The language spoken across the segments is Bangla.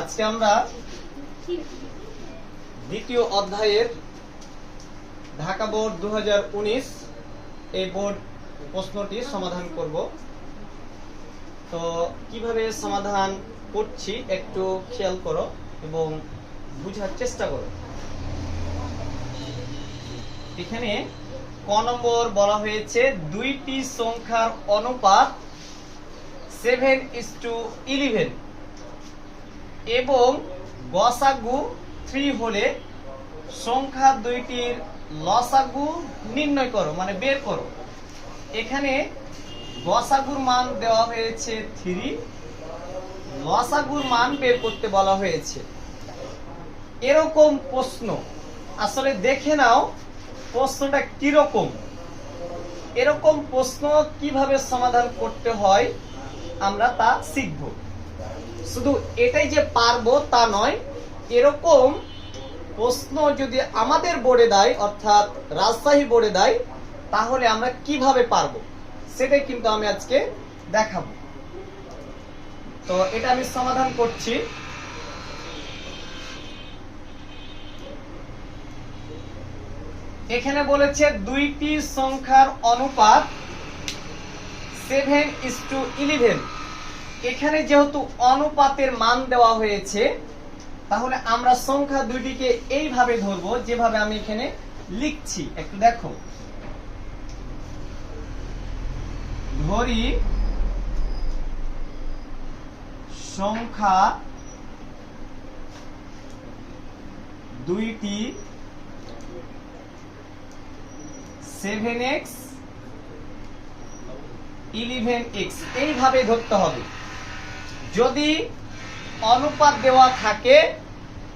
আজকে আমরা দ্বিতীয় অধ্যায়ের ঢাকা বোর্ড দু হাজার উনিশ এই বোর্ড প্রশ্নটি সমাধান করব। তো কীভাবে সমাধান করছি একটু খেয়াল করো এবং বুঝার চেষ্টা করো। এখানে ক নম্বর বলা হয়েছে, দুইটি সংখ্যার অনুপাত সেভেন ইস টু ইলেভেন এবং গসাগু থ্রি হলে সংখ্যা দুইটির লসাগু নির্ণয় করো মানে বের করো। এখানে গসাগুর মান দেওয়া হয়েছে থ্রি লসাগুর মান বের করতে বলা হয়েছে। এরকম প্রশ্ন। আসলে দেখে নাও প্রশ্নটা কীরকম। এরকম প্রশ্ন কীভাবে সমাধান করতে হয় আমরা তা শিখব। শুধু এটাই যে পারব তা নয়, এরকম প্রশ্ন যদি আমাদের বোর্ডে দেয়, অর্থাৎ রাজশাহী বোর্ডে দেয়, তাহলে আমরা কীভাবে পারব? সেটাই কিন্তু আমি আজকে দেখাবো। তো এটা আমি সমাধান করছি। এখানে বলেছে দুইটি সংখ্যার অনুপাত সেভেন ইস টু ইলেভেন এখানে যেহেতু অনুপাতের মান দেওয়া হয়েছে, তাহলে আমরা সংখ্যা দুইটিকে এইভাবে ধরবো, যেভাবে আমি এখানে লিখছি। একটু দেখো। ধরি সংখ্যা দুইটি সেভেন এক্স ইলেভেন এক্স। এইভাবে ধরতে হবে। যদি অনুপাত দেওয়া থাকে,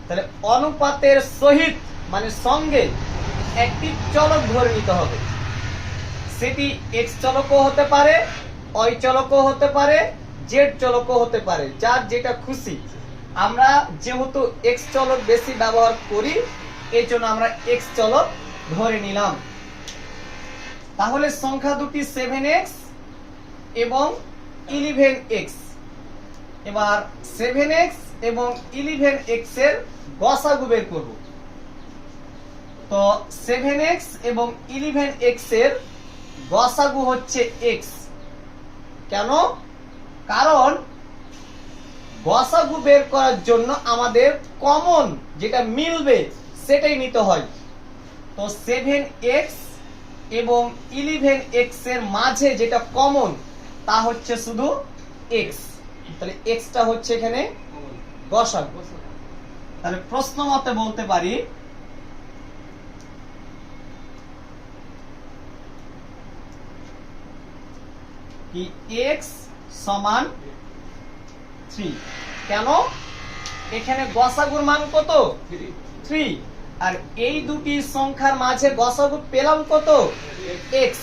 তাহলে অনুপাতের সহিত মানে সঙ্গে একটি চলক ধরে নিতে হবে। সেটি এক্স চলকও হতে পারে অই চলকও হতে পারে জেড চলকও হতে পারে, যার যেটা খুশি। আমরা যেহেতু এক্স চলক বেশি ব্যবহার করি এই জন্য আমরা এক্স চলক ধরে নিলাম। তাহলে সংখ্যা দুটি সেভেন এক্স এবং ইলেভেন এক্স এবার সেভেন এক্স এবং ইলেভেন এক্সের গসাগু বের করব। তো সেভেন এক্স এবং ইলেভেন এক্সের গসাগু হচ্ছে এক্স কেন? কারণ গসাগু বের করার জন্য আমাদের কমন যেটা মিলবে সেটাই নিতে হয়। তো সেভেন এক্স এবং ইলেভেন এক্সের মাঝে যেটা কমন তা হচ্ছে শুধু এক্স তাহলে এক্সটা হচ্ছে এখানে তাহলে প্রশ্ন মতে বলতে পারি, কি এক্স সমান থ্রি কেন? এখানে গসাগুর মান কত? থ্রি আর এই দুটি সংখ্যার মাঝে গসাগু পেলাম কত? এক্স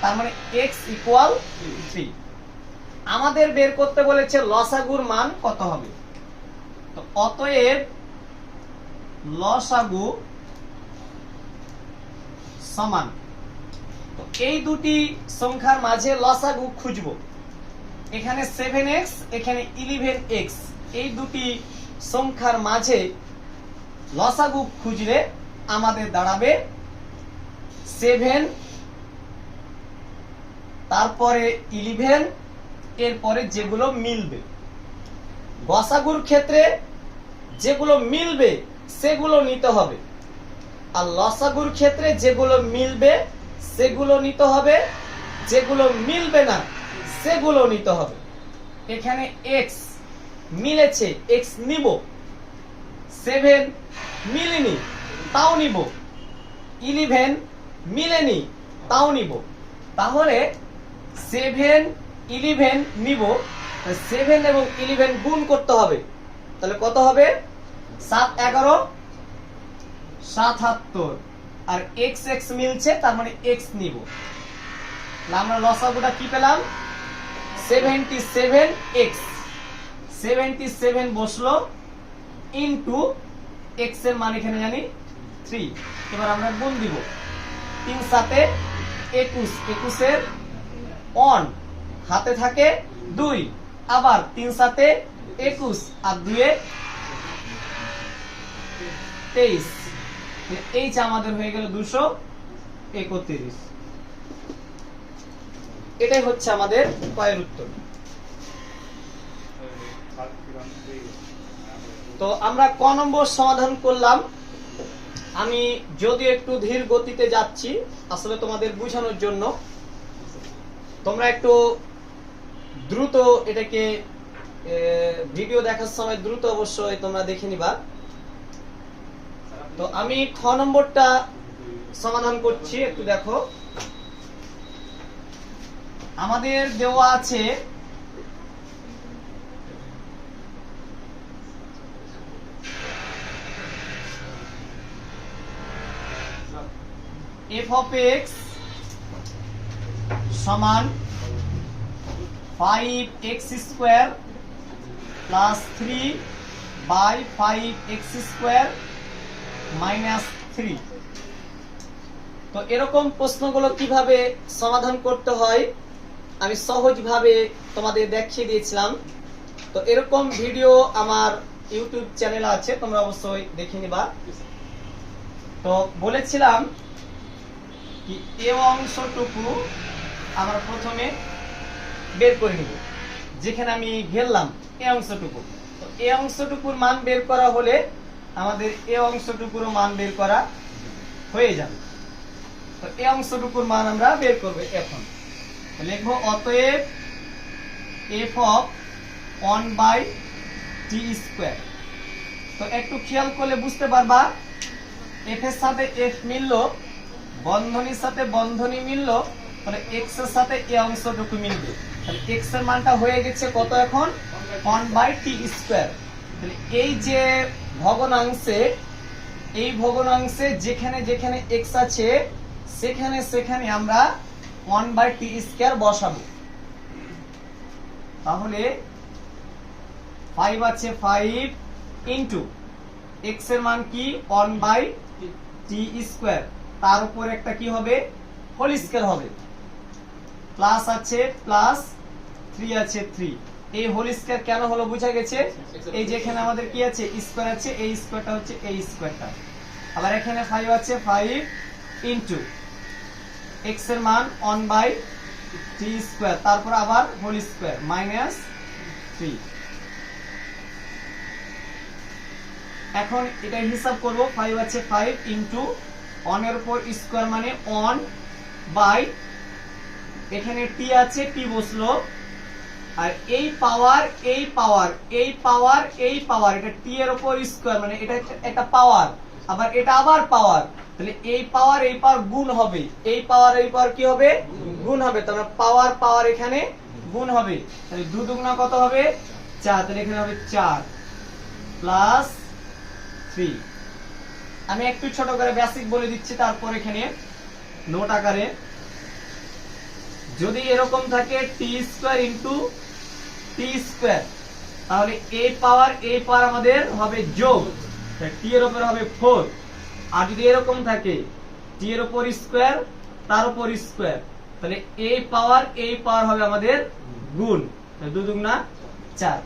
তার মানে এক্স ইকুয়াল থ্রি আমাদের বের করতে বলেছে লসাগুর মান কত হবে? তো অতএব লসাগু সমান। তো এই দুটি সংখ্যার মাঝে লসাগু খুঁজবো। এখানে সেভেন এক্স এখানে ইলেভেন এক্স এই দুটি সংখ্যার মাঝে লসাগু খুঁজলে আমাদের দাঁড়াবে সেভেন তারপরে ইলেভেন এরপরে যেগুলো মিলবে। গসাগুর ক্ষেত্রে যেগুলো মিলবে, সেগুলো নিতে হবে। আর লসাগুর ক্ষেত্রে যেগুলো মিলবে, সেগুলো নিতে হবে। যেগুলো মিলবে না, সেগুলো নিতে হবে। এখানে এক্স মিলেছে এক্স নিব। সেভেন মিলেনি, তাও নিব। ইলেভেন মিলেনি, তাও নিব। তাহলে সেভেন ইলেভেন নিব সেভেন এবং ইলেভেন গুণ করতে হবে। তাহলে কত হবে? সাত এগারো সাতাত্তর আর এক্স এক্স মিলছে, তার মানে এক্স নিব। আমরা লসাগুটা কি পেলাম? Seventy seven x seventy seven বসল ইন্টু এক্সের মান এখানে জানি থ্রি এবার আমরা গুণ দিব। তিন সাথে একুশ। একুশের অন হাতে থাকে দুই, আবার তিন সাথে একুশ আর দুয়ে তেইশ। এই এইচ আমাদের হয়ে গেল দুশো একত্রিশ। এটাই হচ্ছে আমাদের কয়ের উত্তর। তো আমরা ক নম্বর সমাধান করলাম। আমি যদি একটু ধীর গতিতে যাচ্ছি, আসলে তোমাদের বোঝানোর জন্য। তোমরা একটু দ্রুত এটাকে ভিডিও দেখার সময় দ্রুত অবশ্যই তোমরা দেখে নিবা। তো আমি খ নম্বরটা সমাধান করছি, একটু দেখো। আমাদের দেওয়া আছে এফ অফ এক্স সমান five x square plus three by five x square minus three তো এরকম প্রশ্নগুলো কীভাবে সমাধান করতে হয়, আমি সহজভাবে তোমাদের দেখিয়ে দিয়েছিলাম। তো এরকম ভিডিও আমার ইউটিউব চ্যানেল আছে, তোমরা অবশ্যই দেখে নিবা। তো বলেছিলাম কি, এ অংশটুকু আমরা প্রথমে বের করে নিব। যেখানে আমি ঘেরলাম, এ অংশটুকু। তো এ অংশটুকুর মান বের করা হলে আমাদের এ অংশটুকুরও মান বের করা হয়ে যাবে। তো এ অংশটুকুর মান আমরা বের করব এখন। লিখব, অতএব f of one by t square তো একটু খেয়াল করলে বুঝতে পারবা এফ এর সাথে এফ মিললো, বন্ধনীর সাথে বন্ধনী মিললো, তাহলে এক্সের সাথে এ অংশটুকু মিলবে। তাহলে এক্সের মানটা হয়ে গেছে কত এখন? ওয়ান বাই টি স্কোয়ার তাহলে এই যে ভগ্নাংশে, এই ভগ্নাংশে যেখানে যেখানে এক্স আছে, সেখানে সেখানে আমরা ওয়ান বাই টি স্কোয়ার বসাবো। তাহলে ফাইভ আছে ফাইভ ইন্টু এক্সের মান কি? ওয়ান বাই টি স্কোয়ার তার উপর একটা কি হবে? হোল স্কোয়ার হবে। প্লাস আছে প্লাস থ্রি আছে থ্রি এই হোল স্কোয়ার কেন হলো বোঝা গেছে? এই যেখানে আমাদের কি আছে? স্কোয়ার আছে। এই স্কোয়ারটা হচ্ছে এই স্কোয়ারটা আবার এখানে ফাইভ আছে ফাইভ ইন্টু এক্সের মান ওয়ান বাই টি স্কোয়ার তারপর আবার হোল স্কোয়ার মাইনাস থ্রি এখন এটা হিসাব করব ফাইভ আছে ফাইভ ইন্টু অনের উপর স্কোয়ার মানে অন বাই এখানে টি আছে টি বসল আর এই পাওয়ার এই পাওয়ার এই পাওয়ার এই পাওয়ার এটা টি এর উপর স্কোয়ার মানে এটা একটা- পাওয়ার আবার এটা আবার পাওয়ার তাহলে এই পাওয়ার এই পাওয়ার গুণ হবে, এই পাওয়ার এই পাওয়ার কি হবে? গুণ হবে, তাহলে পাওয়ার পাওয়ার এখানে গুণ হবে, তাহলে দু দুগুণা কত হবে? চার, তাহলে এখানে হবে চার প্লাস থ্রি আমি একটু ছোট করে বেসিক বলে দিচ্ছি, তারপর এখানে নোট আকারে যদি এরকম থাকে t square into t square তাহলে এ পাওয়ার এ পাওয়ার আমাদের হবে যোগ। টি এর উপর হবে ফোর আর যদি এরকম থাকে টি এর উপর স্কোয়ার তার উপর স্কোয়ার তাহলে এ পাওয়ার এই পাওয়ার হবে আমাদের গুণ। দু দুগুণা চার।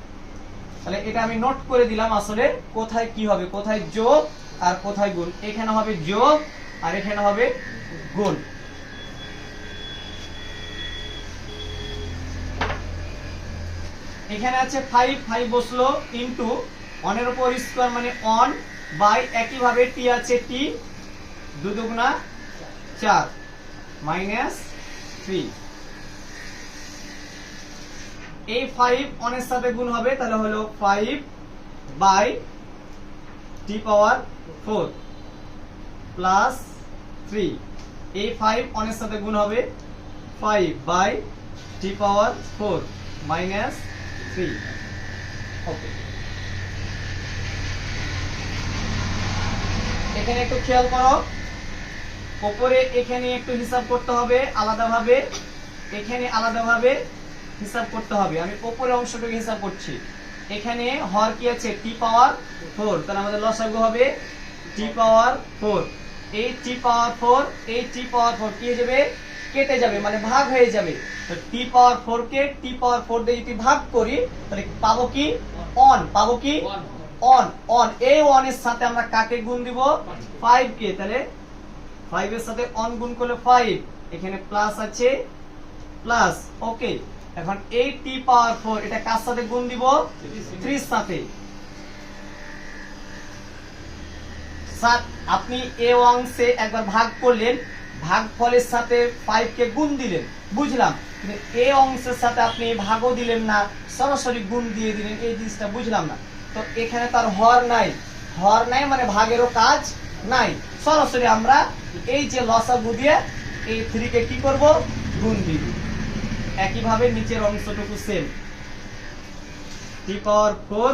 তাহলে এটা আমি নোট করে দিলাম আসলে কোথায় কি হবে, কোথায় যোগ আর কোথায় গুণ। এখানে হবে যোগ আর এখানে হবে গুণ। এখানে আছে ফাইভ ফাইভ বসল ইন্টু অনের উপর স্কোয়ার মানে অন বাই একইভাবে টি আছে টি দু দুগুণা চার মাইনাস থ্রি এই ফাইভ অনের সাথে গুণ হবে, তাহলে হলো five by t power four plus three এই ফাইভ অনের সাথে গুণ হবে five by t power four minus three okay এখানে একটু খেয়াল করো। উপরে এখানে একটু হিসাব করতে হবে আলাদাভাবে। এখানে আলাদাভাবে হিসাব করতে হবে। আমি উপরে অংশটুকু হিসাব করছি। এখানে হর কি আছে? টি পাওয়ার ফোর তাহলে আমাদের লসাগু হবে টি পাওয়ার ফোর এই টি পাওয়ার ফোর এই টি পাওয়ার ফোর কি হয়ে যাবে? কেটে যাবে মানে ভাগ হয়ে যাবে। তো টি পাওয়ার ফোর কে টি পাওয়ার ফোর দিয়ে যদি ভাগ করি, তাহলে পাবো কি? অন পাবো কি? অন অন এই ওয়ানের সাথে আমরা কাকে গুণ দিব? ফাইভ কে। তাহলে ফাইভ এর সাথে অন গুণ করলে ফাইভ এখানে প্লাস আছে প্লাস ওকে এখন এই টি পাওয়ার ফোর এটা কার সাথে গুণ দিব? থ্রির সাথে। স্যার আপনি এ অংশে একবার ভাগ করলেন ভাগ ফলের সাথে ফাইভ কে গুণ দিলেন। বুঝলাম। কিন্তু এ অংশের সাথে আপনি ভাগও দিলেন না, সরাসরি গুণ দিয়ে দিলেন, এই জিনিসটা বুঝলাম না। তো এখানে তার হর নাই। হর নাই মানে ভাগেরও কাজ নাই। সরাসরি আমরা এই যে লসাগু দিয়ে এই থ্রিকে কি করব? গুণ দিব। একইভাবে নিচের অংশটুকু সেম টি পাওয়ার ফোর?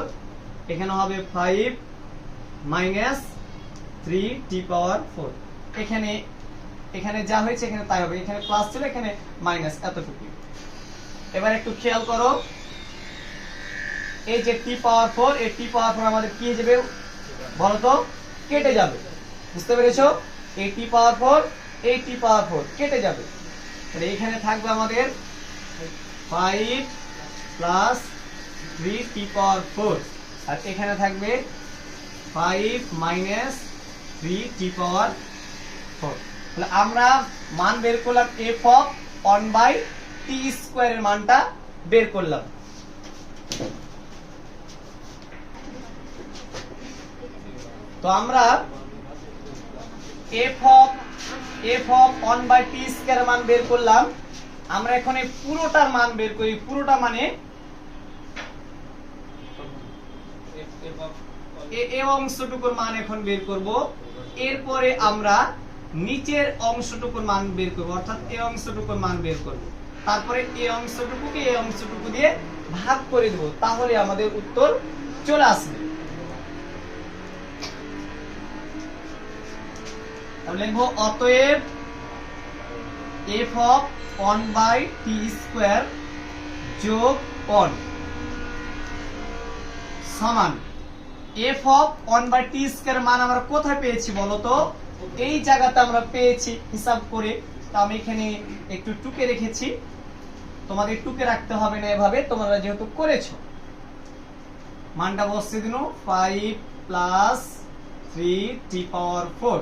এখানে হবে five minus three t power four এখানে এখানে যা হয়েছে, এখানে তাই হবে। এখানে প্লাস ছিল, এখানে মাইনাস এতটুকু এবার একটু খেয়াল করো। এই যে টি পাওয়ার ফোর এই টি পাওয়ার ফোর আমাদের কি যাবে? বলো তো, কেটে যাবে। বুঝতে পেরেছ? এই টি পাওয়ার ফোর এই টি পাওয়ার ফোর কেটে যাবে। তাহলে এখানে থাকবে আমাদের five plus three t power four আর এখানে থাকবে five minus three t power four তাহলে আমরা মান বের করলাম f of one by t স্কোয়ারের মানটা বের করলাম। তো আমরা f of f of one by t square মান বের করলাম। আমরা এখন পুরোটার মান বের করি, পুরোটা মানে এ অংশটুকুর মান এখন বের করব। এরপরে আমরা নিচের অংশটুকুর মান বের করব, অর্থাৎ এই অংশটুকুর মান বের করব। তারপরে এই অংশটুকুকে এই অংশটুকু দিয়ে ভাগ করে দেব, তাহলে আমাদের উত্তর চলে আসবে। লিখব, অতএব f of one by t square যোগ ওয়ান সমান। F of one by t square মান আমরা কোথায় পেয়েছি বলতো এই জায়গাতে আমরা পেয়েছি হিসাব করে। তো আমি এখানে একটু টুকে রেখেছি। তোমাদের টুকে রাখতে হবে না এভাবে, তোমরা যেহেতু করেছ। মানটা বসছে দিন five plus three t power four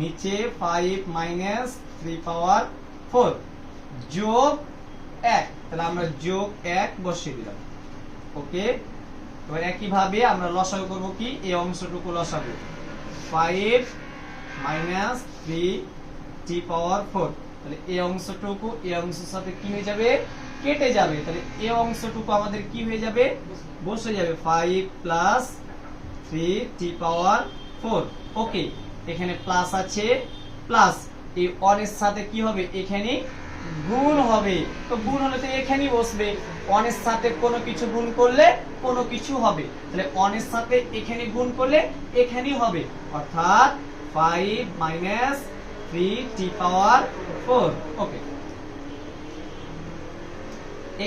নিচে five minus three power four যোগ এক। তাহলে আমরা যোগ এক বসিয়ে দিলাম। ওকে? এবার একইভাবে আমরা লসাগু করব কি? এই অংশটুকু লসাগু। Five minus three t power four তাহলে এই অংশটুকু এই অংশের সাথে কি হয়ে যাবে? কেটে যাবে। তাহলে এই অংশটুকু আমাদের কি হয়ে যাবে? বসে যাবে। Five plus three t power four okay এখানে প্লাস আছে প্লাস এই অনের সাথে কি হবে? এখানে গুণ হবে। তো গুণ হলে তো এখানেই বসবে। অনের সাথে কোনো কিছু গুণ করলে কোনো কিছু হবে। তাহলে অনের সাথে এখানে গুণ করলে এখানেই হবে। অর্থাৎ five minus three t power four okay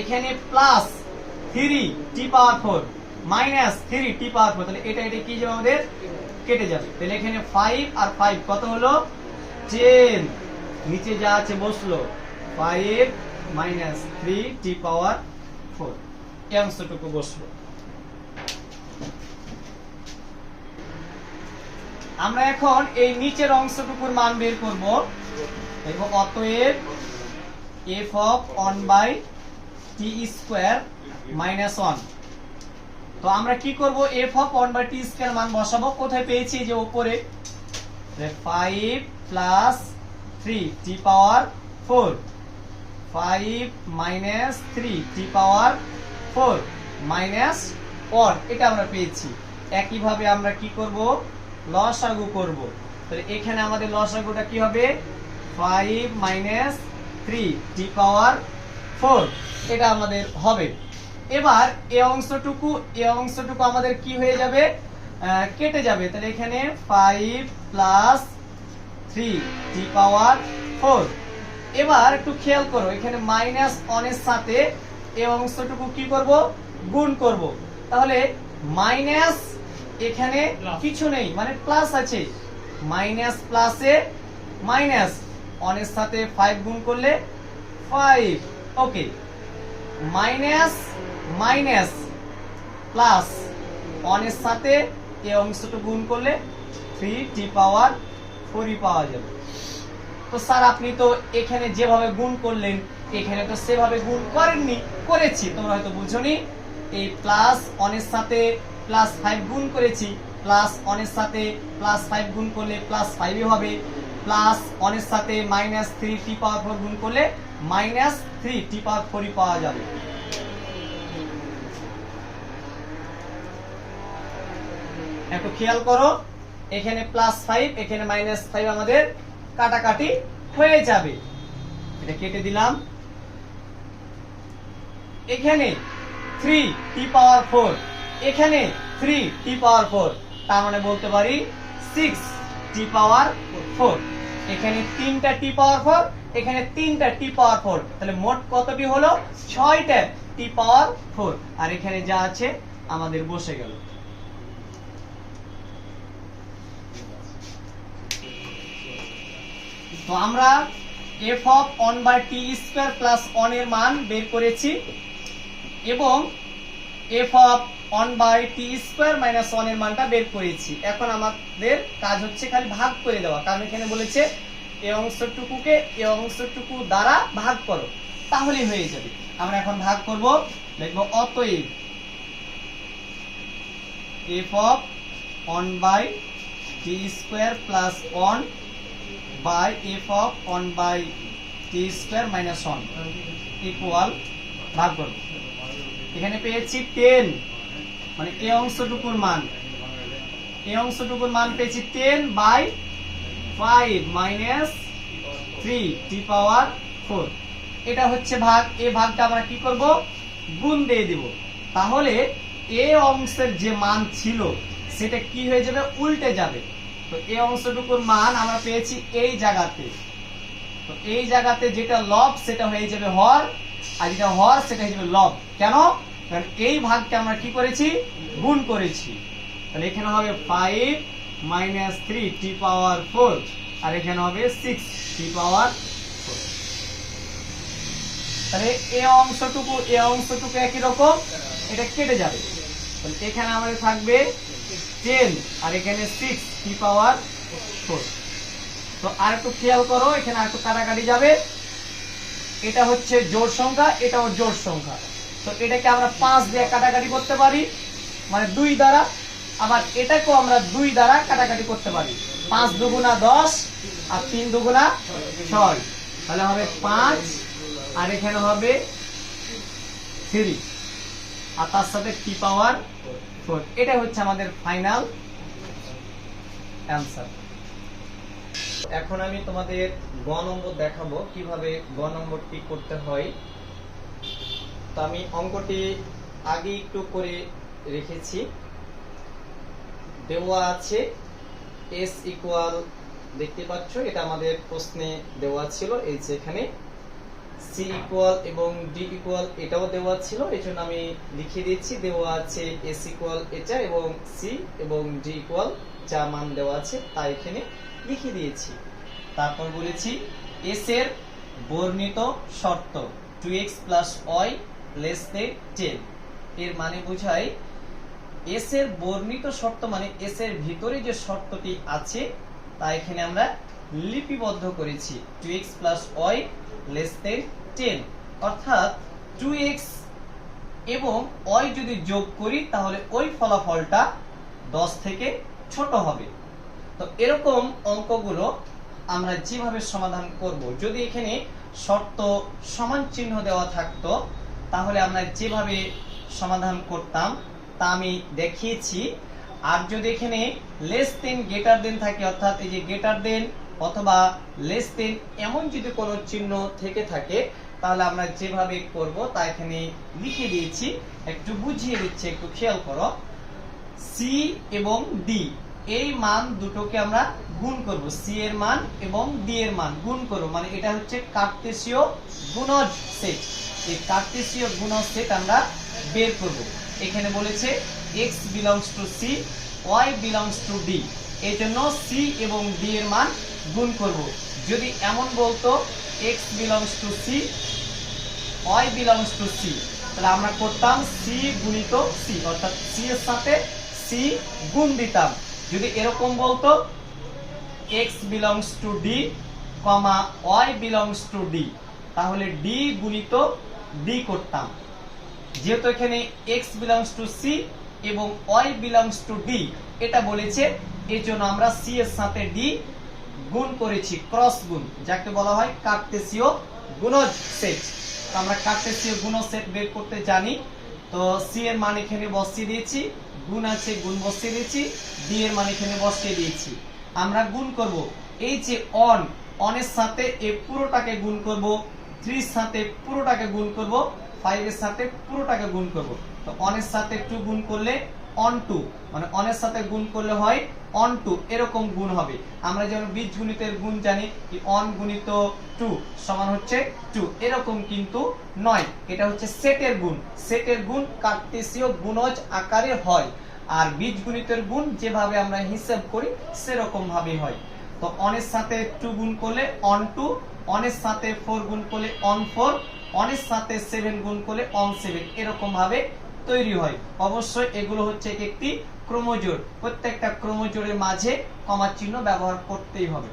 এখানে plus three t power four minus three t power four তাহলে এটা এটা কি যাবে আমাদের? কেটে যাবে। তাহলে এখানে ফাইভ আর ফাইভ কত হলো? টেন নিচে যা আছে বসল। Five minus three t power four এই অংশটুকু বসল। আমরা এখন এই নিচের অংশটুকুর মান বের করব। দেখো অতএব f of one by t square minus one তো আমরা কি করব? F of one by t square মান বসাবো। কোথায় পেয়েছি? যে উপরে five plus three t power four five minus three t power four minus one এটা আমরা পেয়েছি। একইভাবে আমরা কি করব? লসাগু করব। তাহলে এখানে আমাদের লসাগুটা কি হবে? Five minus three t power four এটা আমাদের হবে। এবার এ অংশটুকু এ অংশটুকু আমাদের কি হয়ে যাবে? কেটে যাবে। তাহলে এখানে five plus three t power four এবার একটু খেয়াল করো, এখানে মাইনাস অনের সাথে এ অংশটুকু কি করব? গুণ করব। তাহলে মাইনাস এখানে কিছু নেই মানে প্লাস আছে। মাইনাস প্লাসে মাইনাস অনের সাথে ফাইভ গুণ করলে five okay minus minus plus ওয়ানের সাথে এই অংশটা গুণ করলে থ্রি টি পাওয়ার ফোরই পাওয়া যাবে। তো স্যার আপনি তো এখানে যেভাবে গুণ করলেন এখানে তো সেভাবে গুণ করেননি করেছি। তোমরা হয়তো বুঝোনি এই প্লাস অনের সাথে প্লাস ফাইভ গুণ করেছি প্লাস অনের সাথে প্লাস ফাইভ গুণ করলে প্লাস ফাইভই হবে প্লাস অনের সাথে minus three t power four গুণ করলে মাইনাস থ্রি টি পাওয়ার ফোরই পাওয়া যাবে। একটু খেয়াল করো, এখানে প্লাস ফাইভ এখানে মাইনাস ফাইভ আমাদের কাটাকাটি হয়ে যাবে। এটা কেটে দিলাম। এখানে থ্রি টি পাওয়ার ফোর এখানে থ্রি টি পাওয়ার ফোর তার মানে বলতে পারি সিক্স টি পাওয়ার ফোর এখানে তিনটা টি পাওয়ার ফোর এখানে তিনটা টি পাওয়ার ফোর তাহলে মোট কতটি হলো? ছয়টা টি পাওয়ার ফোর আর এখানে যা আছে, আমাদের বসে গেল। তো আমরা f of one by t square plus one এর মান বের করেছি এবং f of one by t square minus ওয়ানের মানটা বের করেছি। এখন আমাদের কাজ হচ্ছে খালি ভাগ করে দেওয়া। কারণ এখানে বলেছে এই অংশটুকুকে এই অংশটুকু দ্বারা ভাগ করো। তাহলেই হয়ে যাবে। আমরা এখন ভাগ করব, লিখব অতএব f of one by t square plus one by f of one by t square minus one equal ভাগ করব। এখানে পেয়েছি টেন মানে এই অংশটুকুর মান। এই অংশটুকুর মান পেয়েছি ten by five minus three t power four এটা হচ্ছে ভাগ, এ ভাগটা আমরা কি করব? গুণ দিয়ে দিব। তাহলে এ অংশের যে মান ছিল, সেটা কি হয়ে যাবে? উল্টে যাবে। তো এই অংশটুকুর মান আমরা পেয়েছি এই জায়গাতে। তো এই জায়গাতে যেটা লব সেটা হয়ে যাবে হর, আর যেটা হর, সেটা হয়ে যাবে লব কেন? কারণ এই ভাগটা আমরা কি করেছি? গুণ করেছি। তাহলে এখানে হবে five minus three t power four আর এখানে হবে সিক্স টি পাওয়ার তাহলে এ অংশটুকু এ অংশটুকু একই রকম, এটা কেটে যাবে। তাহলে এখানে আমাদের থাকবে টেন আর এখানে সিক্স টি পাওয়ার ফোর তো আর একটু খেয়াল করো, এখানে আর একটু কাটাকাটি যাবে। এটা হচ্ছে জোড় সংখ্যা, এটাও জোড় সংখ্যা। তো এটাকে আমরা পাঁচ দিয়ে কাটাকাটি করতে পারি। মানে দুই দ্বারা, আবার এটাকেও আমরা দুই দ্বারা কাটাকাটি করতে পারি। পাঁচ দুগুণা দশ আর তিন দুগুণা ছয়। তাহলে হবে পাঁচ, আর এখানে হবে থ্রি। আর তার সাথে টি পাওয়ার? ফোর। এটা হচ্ছে আমাদের ফাইনাল অ্যান্সার এখন আমি তোমাদের গ নম্বর দেখাবো, কীভাবে গ নম্বরটি করতে হয়। তো আমি অঙ্কটি আগে একটু করে রেখেছি। দেওয়া আছে এস ইকুয়াল দেখতে পাচ্ছ, এটা আমাদের প্রশ্নে দেওয়া ছিল, এই যে এখানে। সি ইকুয়াল এবং ডি ইকুয়াল এটাও দেওয়া ছিল এই জন্য আমি লিখে দিচ্ছি দেওয়া আছে এস ইকুয়াল এটা এবং সি এবং ডি ইকুয়াল যা মান দেওয়া আছে, তা এখানে লিখে দিয়েছি। তারপর বলেছি এস এর বর্ণিত শর্ত two x plus y less than ten এর মানে বোঝায় এস এর বর্ণিত শর্ত মানে এস এর ভিতরে যে শর্তটি আছে, তা এখানে আমরা লিপিবদ্ধ করেছি। Two x plus y less than ten অর্থাৎ টু এক্স এবং ওয়াই যদি যোগ করি, তাহলে ওই ফলাফলটা দশ থেকে ছোট হবে। তো এরকম অঙ্কগুলো আমরা যেভাবে সমাধান করব, যদি এখানে শর্ত সমান চিহ্ন দেওয়া থাকতো তাহলে আমরা যেভাবে সমাধান করতাম, তা আমি দেখিয়েছি। আর যদি এখানে লেস দেন গেটার দেন থাকে, অর্থাৎ এই যে গেটার দেন অথবা লেস দেন এমন যদি কোনো চিহ্ন থেকে থাকে, তাহলে আমরা যেভাবে করব তা এখানে লিখে দিয়েছি। একটু বুঝিয়ে দিচ্ছি, একটু খেয়াল করো। সি এবং ডি এই মান দুটোকে আমরা গুণ করব। সি এর মান এবং ডি এর মান গুণ করব। মানে এটা হচ্ছে কার্তেশীয় গুণজ সেট। এই কার্তেশীয় গুণজ সেট আমরা বের করব। এখানে বলেছে x belongs to c, y belongs to d এই জন্য c এবং d এর মান গুণ করব। যদি এমন বলতো, x belongs to c, y belongs to c, তাহলে আমরা করতাম c গুণিত c, অর্থাৎ c এর সাথে সি গুণ দিতাম। যদি এরকম বলতো x belongs to d comma y belongs to d তাহলে ডি গুণিত ডি করতাম। যেহেতু এখানে এক্স বিলংস টু সি এবং ওয়াই বিলংস টু ডি এটা বলেছে এর জন্য আমরা সি এর সাথে ডি গুণ করেছি ক্রস গুণ, যাকে বলা হয় কার্তেসীয় গুণজ সেট আমরা কার্তেসীয় গুণজ সেট বের করতে জানি, তো সি এর মান এখানে বসিয়ে দিয়েছি, গুণ আছে, গুণ বসিয়ে দিয়েছি ডি এর মান এখানে বসিয়ে দিয়েছি। আমরা গুণ করব, এই যে অন অনের সাথে এই পুরোটাকে গুণ করব থ্রির সাথে পুরোটাকে গুণ করব ফাইভের সাথে পুরোটাকে গুণ করব। তো অনের সাথে টু গুণ করলে অন টু মানে অনের সাথে গুণ করলে হয় অন টু এরকম গুণ হবে। আমরা যেমন বীজগণিতের গুণ জানি কি অন গুণিত টু সমান হচ্ছে টু এরকম কিন্তু নয়। এটা হচ্ছে সেটের গুণ। সেটের গুণ কার্তেসীয় গুণজ আকারে হয়। আর বীজগণিতের গুণ যেভাবে আমরা হিসাব করি সেরকম ভাবে হয়। তো অনের সাথে টু গুণ করলে অন টু অনের সাথে ফোর গুণ করলে অন ফোর অনের সাথে সেভেন গুণ করলে অন সেভেন এরকম ভাবে তৈরি হয়। অবশ্যই এগুলো হচ্ছে একটি ক্রোমোজোড় প্রত্যেকটা ক্রোমোজোড়ের মাঝে কমা চিহ্ন ব্যবহার করতেই হবে।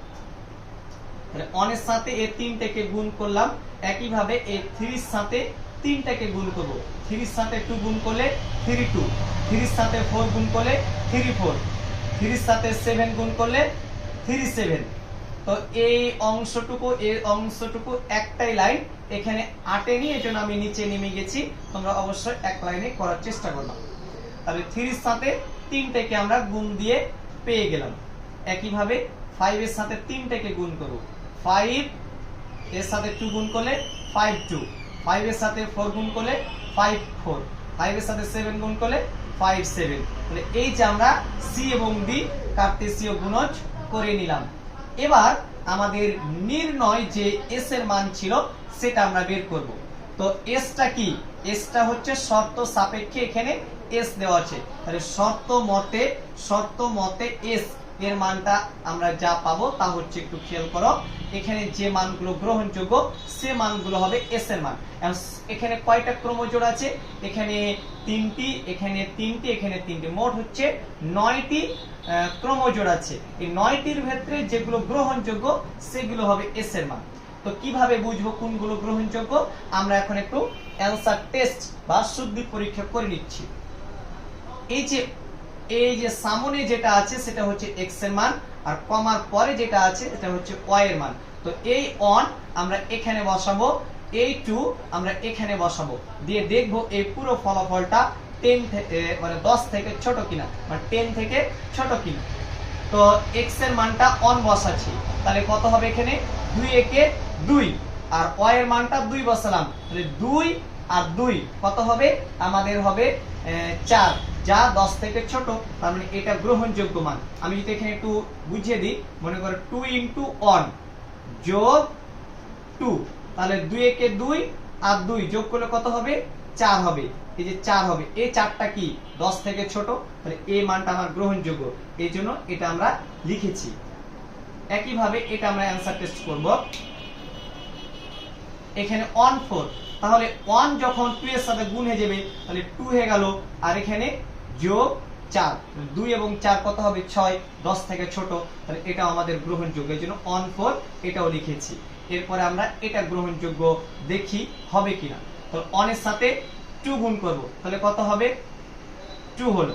অনের সাথে এ তিনটাকে গুণ করলাম, একইভাবে এ থ্রির সাথে তিনটাকে গুণ করব। থ্রির সাথে টু গুণ করলে থ্রি টু থ্রির সাথে ফোর গুণ করলে থ্রি ফোর থ্রির সাথে সেভেন গুণ করলে থ্রি সেভেন তো এই অংশটুকু এই অংশটুকু একটাই লাইন এখানে আটেনি এই জন্য আমি নিচে নেমে গেছি। তোমরা অবশ্যই এক লাইনে করার চেষ্টা করলাম তাহলে থ্রির সাথে তিনটাকে আমরা গুণ দিয়ে পেয়ে গেলাম। একইভাবে ফাইভের সাথে তিনটাকে গুণ করব। ফাইভ এর সাথে টু গুণ করলে ফাইভ টু ফাইভের সাথে ফোর গুণ করলে ফাইভ ফোর ফাইভের সাথে সেভেন গুণ করলে ফাইভ সেভেন তাহলে এই যে আমরা সি এবং ডি কার্তেসীয় গুণজ করে নিলাম। এবার আমাদের নির্ণয় যে এস এর মান ছিল, সেটা আমরা বের করব। তো এসটা কি? এসটা হচ্ছে শর্ত সাপেক্ষে এখানে এস দেওয়া আছে। তাহলে শর্ত মতে শর্ত মতে এস এর মানটা আমরা যা পাবো তা হচ্ছে একটু খেয়াল করো। এখানে যে মানগুলো গ্রহণযোগ্য, সে মানগুলো হবে এস এর মান। এখানে কয়টা ক্রমজোড় আছে? এখানে তিনটি এখানে তিনটি এখানে তিনটি। মোট হচ্ছে নয়টি ক্রমজোড় আছে। এই নয়টির ক্ষেত্রে যেগুলো গ্রহণযোগ্য, সেগুলো হবে এস এর মান। তো কীভাবে বুঝব কোনগুলো গ্রহণযোগ্য? আমরা এখন একটু অ্যান্সার টেস্ট বা শুদ্ধি পরীক্ষা করে নিচ্ছি। এই যে এই যে সামনে যেটা আছে, সেটা হচ্ছে এক্সের মান, আর কমার পরে যেটা আছে এটা হচ্ছে ওয়াই এর মান। তো এই অন আমরা এখানে বসাবো, এই টু আমরা এখানে বসাবো। দিয়ে দেখব এই পুরো ফলাফলটা টেন মানে দশ থেকে ছোট কিনা মানে টেন থেকে ছোট কিনা। তো এক্সের মানটা অন বসাচ্ছি। তাহলে কত হবে এখানে? দুই একে দুই। আর ওয়াই এর মানটা দুই বসালাম। তাহলে দুই আর দুই কত হবে? আমাদের হবে চার। যা দশ থেকে ছোট, তার মানে এটা গ্রহণযোগ্য মান। আমি যদি এখানে একটু বুঝিয়ে দিই, মনে করো টু ইন্টু অন যোগ টু। তাহলে দুই একে দুই আর দুই যোগ করলে কত হবে? চার হবে। এই যে চার হবে। এই চারটা কি? দশ থেকে ছোট। তাহলে এই মানটা আমার গ্রহণযোগ্য। এই জন্য এটা আমরা লিখেছি। একইভাবে এটা আমরা অ্যান্সার টেস্ট করব। এখানে অন ফোর তাহলে ওয়ান যখন টু এর সাথে গুণ হয়ে যাবে, তাহলে টু হয়ে গেল। আর এখানে যোগ চার। দুই এবং চার কত হবে? ছয়। দশ থেকে ছোট। তাহলে এটা আমাদের গ্রহণযোগ্য। এই জন্য অন ফোর এটাও লিখেছি। এরপরে আমরা এটা গ্রহণযোগ্য দেখি হবে কিনা। তাহলে অনের সাথে টু গুণ করব। তাহলে কত হবে? টু হলো।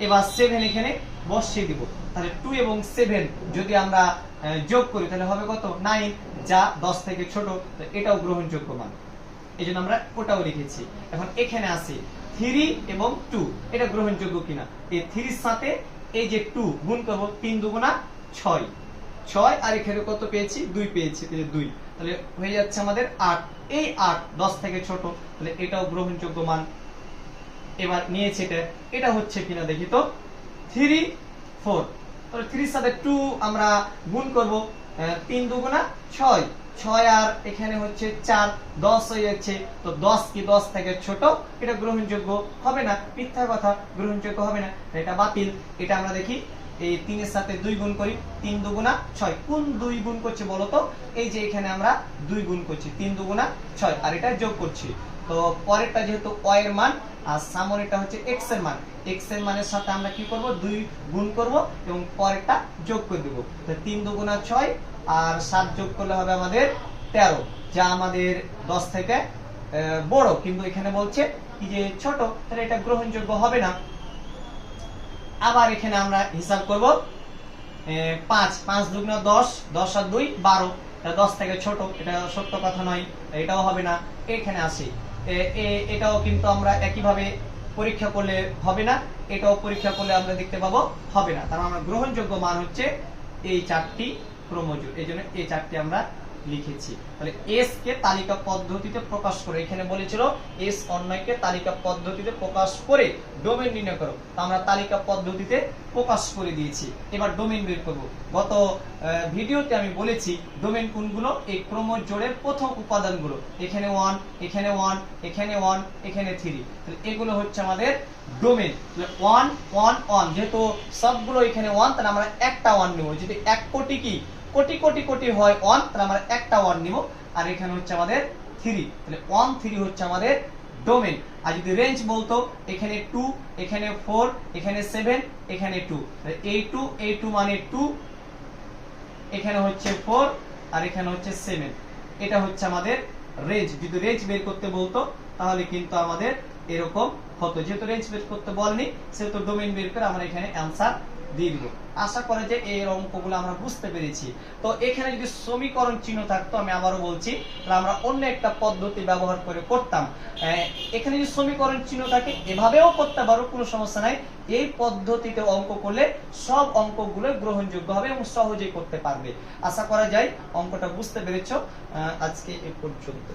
এবার সেভেন এখানে বসিয়ে দিব। তাহলে টু এবং সেভেন যদি আমরা যোগ করি, তাহলে হবে কত? নাইন যা দশ থেকে ছোট, তো এটাও গ্রহণযোগ্য মান। এই জন্য আমরা ওটাও লিখেছি এখন এখানে আসি থ্রি এবং টু এটা গ্রহণযোগ্য কিনা? এই থ্রির সাথে এই যে টু গুণ করব তিন দুগুণা ছয়। ছয়, আর এখানে কত পেয়েছি? দুই পেয়েছি দুই। তাহলে হয়ে যাচ্ছে আমাদের আট। এই আট দশ থেকে ছোট, তাহলে এটাও গ্রহণযোগ্য মান। এবার নিয়েছে এটা। এটা হচ্ছে কিনা দেখি তো? থ্রি ফোর গুণ করব তিন দুগুণা ছয়। ছয় আর এখানে হচ্ছে চার, দশ হয়ে যাচ্ছে। তো দশ কি দশ থেকে ছোট? এটা গ্রহণযোগ্য হবে না। মিথ্যা কথা, গ্রহণযোগ্য হবে না। এটা বাতিল। এটা আমরা দেখি, এই তিনের সাথে দুই গুণ করি, তিন দুগুণা ছয়। কোন দুই গুণ করছে বলো তো? এই যে এখানে আমরা দুই গুণ করছি, তিন দুগুণা ছয়। আর এটা যোগ করছি। তো পরেরটা যেহেতু অ এর মান, আর সামনেরটা হচ্ছে এক্সের মান। এক্সের মানের সাথে আমরা কি করব? দুই গুণ করব এবং পরেরটা যোগ করে দেব। তো তিন দুগুণা ছয়, আর সাত যোগ করলে হবে আমাদের তেরো, যা আমাদের দশ থেকে বড়। কিন্তু এখানে বলছে কি যে ছোট, তাহলে এটা গ্রহণযোগ্য হবে না। আবার এখানে আমরা হিসাব করব পাঁচ পাঁচ দুগুণ দশ দশ আর দুই, বারো। এটা দশ থেকে ছোট, এটা সত্য কথা নয়, এটাও হবে না। এখানে আসি। এটাও কিন্তু আমরা একইভাবে পরীক্ষা করলে হবে না, এটাও পরীক্ষা করলে আমরা দেখতে পাবো হবে না। তার মানে আমরা গ্রহণযোগ্য মান হচ্ছে এই চারটি ক্রমজোড় এই জন্য এই চারটি আমরা লিখেছি। তাহলে এস কে তালিকা পদ্ধতিতে প্রকাশ করে। এখানে বলেছিল এস অন্যকে তালিকা পদ্ধতিতে প্রকাশ করে ডোমেন নির্ণয় করো। আমরা তালিকা পদ্ধতিতে প্রকাশ করে দিয়েছি। এবার ডোমেন বের করব। গত ভিডিওতে আমি বলেছি ডোমেন কোনগুলো? এই ক্রমজোড়ের প্রথম উপাদানগুলো। এখানে ওয়ান এখানে ওয়ান এখানে ওয়ান এখানে থ্রি তাহলে এগুলো হচ্ছে আমাদের ডোমেন ওয়ান ওয়ান ওয়ান যেহেতু সবগুলো এখানে ওয়ান তাহলে আমরা একটা ওয়ান নেব। যদি এক কোটি কি? কোটি কোটি কোটি হয় ওয়ান তাহলে আমরা একটা ওয়ান নিব। আর এখানে হচ্ছে আমাদের থ্রি তাহলে ওয়ান থ্রি হচ্ছে আমাদের ডোমেন আর যদি রেঞ্জ বলতো, এখানে টু এখানে ফোর এখানে সেভেন এখানে টু এই টু এই টু মানে টু এখানে হচ্ছে ফোর আর এখানে হচ্ছে সেভেন এটা হচ্ছে আমাদের রেঞ্জ যদি রেঞ্জ বের করতে বলতো, তাহলে কিন্তু আমাদের এরকম হতো। যেহেতু রেঞ্জ বের করতে বলনি, সেহেতু ডোমেন বের করে আমরা এখানে অ্যান্সার দিয়ে দিব। আশা করে যে এই অঙ্কগুলো আমরা বুঝতে পেরেছি। তো এখানে যদি সমীকরণ চিহ্ন থাকতো, আমি আবারও বলছি, তাহলে আমরা অন্য একটা পদ্ধতি ব্যবহার করে করতাম। এখানে যদি সমীকরণ চিহ্ন থাকে, এভাবেও করতে পারো, কোনো সমস্যা নাই। এই পদ্ধতিতে অঙ্ক করলে সব অঙ্কগুলো গ্রহণযোগ্য হবে এবং সহজেই করতে পারবে। আশা করা যায়, অঙ্কটা বুঝতে পেরেছ। আজকে এ পর্যন্ত